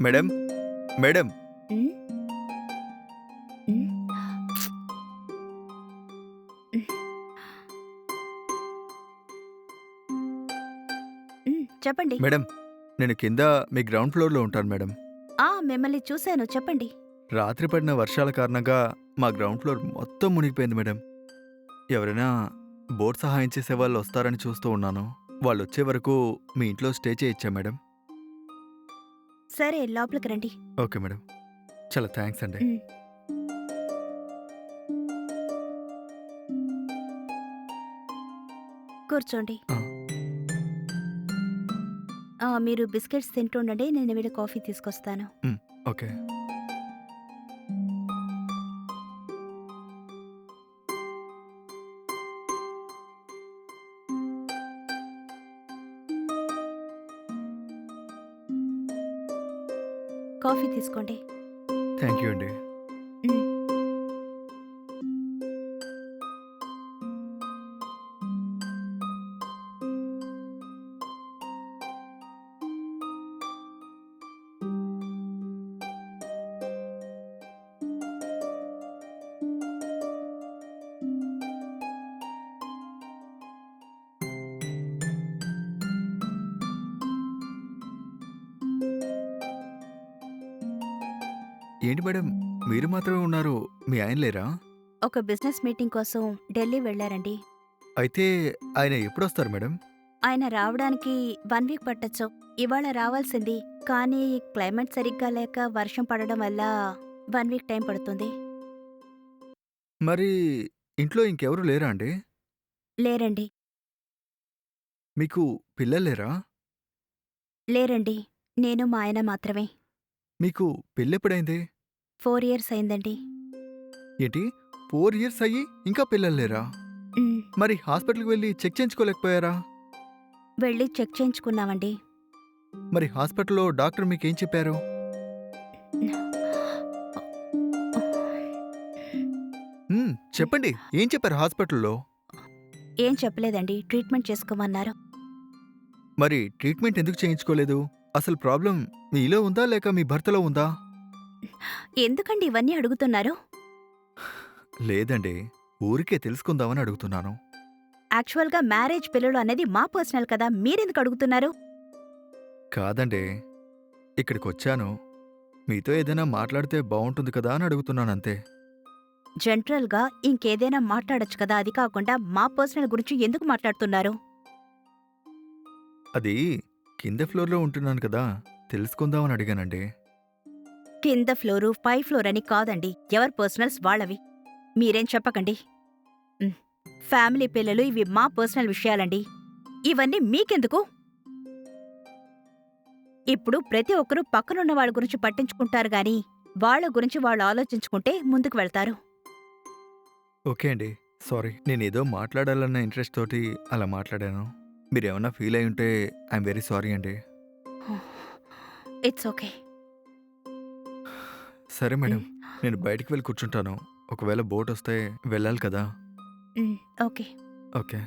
Madam madam. చెప్పండి. Madam నేను కింద మీ గ్రౌండ్ ఫ్లోర్లో ఉంటాను మేడం. ఆ మిమ్మల్ని చూశాను. చెప్పండి. రాత్రి పడిన వర్షాల కారణంగా మా గ్రౌండ్ ఫ్లోర్ మొత్తం మునిగిపోయింది మేడం. ఎవరైనా బోట్ సహాయం చేసే వాళ్ళు వస్తారని చూస్తూ ఉన్నాను. వాళ్ళు వచ్చే వరకు మీ ఇంట్లో స్టే చేయొచ్చా మేడం. సరే లోపలికి రండి. Okay madam. చాలా థ్యాంక్స్ అండి. ఉమ్. కూర్చోండి. ఆ. ఆ, మీరు బిస్కెట్స్ తింటుండండి నేను వెళ్ళి కాఫీ తీసుకొస్తాను. ఓకే. కాఫీ తీసుకోండి. థ్యాంక్ యూ అండి ఏంటి మేడం? మీరు మాత్రమే ఉన్నారు. మీ ఆయన లేరా? ఒక బిజినెస్ మీటింగ్ కోసం ఢిల్లీ వెళ్ళారండి. అయితే ఆయన ఎప్పుడు వస్తారు మేడం? ఆయన రావడానికి వన్ వీక్ పట్టొచ్చు. ఇవాళ రావాల్సింది. కానీ క్లైమేట్ సరిగ్గా లేక వర్షం పడడం వల్ల వన్ వీక్ టైం పడుతుంది. మరి ఇంట్లో ఇంకెవరు లేరా అండి? లేరండి. మీకు పిల్లలు లేరా? లేరండి. నేను మా ఆయన మాత్రమే. మీకు పెళ్ళెప్పుడైంది? ఫోర్ ఇయర్స్ అయిందండి. ఏంటి? ఫోర్ ఇయర్స్ అయ్యి ఇంకా పిల్లలు లేరా? మరి హాస్పిటల్కి వెళ్ళి చెక్ చేయించుకోలేకపోయారా? వెళ్ళి చెక్ చేయించుకున్నామండి. మరి హాస్పిటల్లో డాక్టర్ మీకేం చెప్పారు? చెప్పండి. ఏం చెప్పారు హాస్పిటల్లో? ఏం చెప్పలేదండి. ట్రీట్మెంట్ చేసుకోమన్నారు. మరి ట్రీట్మెంట్ ఎందుకు చేయించుకోలేదు? అసలు ప్రాబ్లం మీలో ఉందా లేక మీ భర్తలో ఉందా? ఎందుకండి ఇవన్నీ అడుగుతున్నారు? లేదండి ఊరికే తెలుసుకుందామని అడుగుతున్నాను. యాక్చువల్గా మ్యారేజ్ పిల్లలు అనేది మా పర్సనల్ కదా మీరెందుకు అడుగుతున్నారు? కాదండి ఇక్కడికి వచ్చాను మీతో ఏదైనా మాట్లాడితే బాగుంటుంది కదా అని అడుగుతున్నాను అంతే జనరల్గా ఇంకేదైనా మాట్లాడొచ్చు కదా అది కాకుండా మా పర్సనల్ గురించి ఎందుకు మాట్లాడుతున్నారు? అది కింద ఫ్లోర్లో ఉంటున్నాను కదా తెలుసుకుందామని అడిగానండి. కింద ఫ్లోరు పై ఫ్లోర్ అని కాదండి. ఎవరి పర్సనల్స్ వాళ్ళవి? మీరేం చెప్పకండి. ఫ్యామిలీ పిల్లలు ఇవి మా పర్సనల్ విషయాలండి. ఇవన్నీ మీకెందుకు? ఇప్పుడు ప్రతి ఒక్కరూ పక్కనున్న వాళ్ళ గురించి పట్టించుకుంటారు గాని వాళ్ళ గురించి వాళ్ళు ఆలోచించుకుంటే ముందుకు వెళ్తారు. ఓకే అండి. సారీ నేను ఏదో మాట్లాడాలన్న ఇంట్రెస్ట్ తోటి అలా మాట్లాడాను. మీరేమన్నా ఫీల్ అయి ఉంటే ఐఎమ్ వెరీ సారీ అండి. It's okay. సరే మేడం నేను బయటికి వెళ్ళి కూర్చుంటాను. ఒకవేళ బోట్ వస్తే వెళ్ళాలి కదా. ఓకే. ఓకే.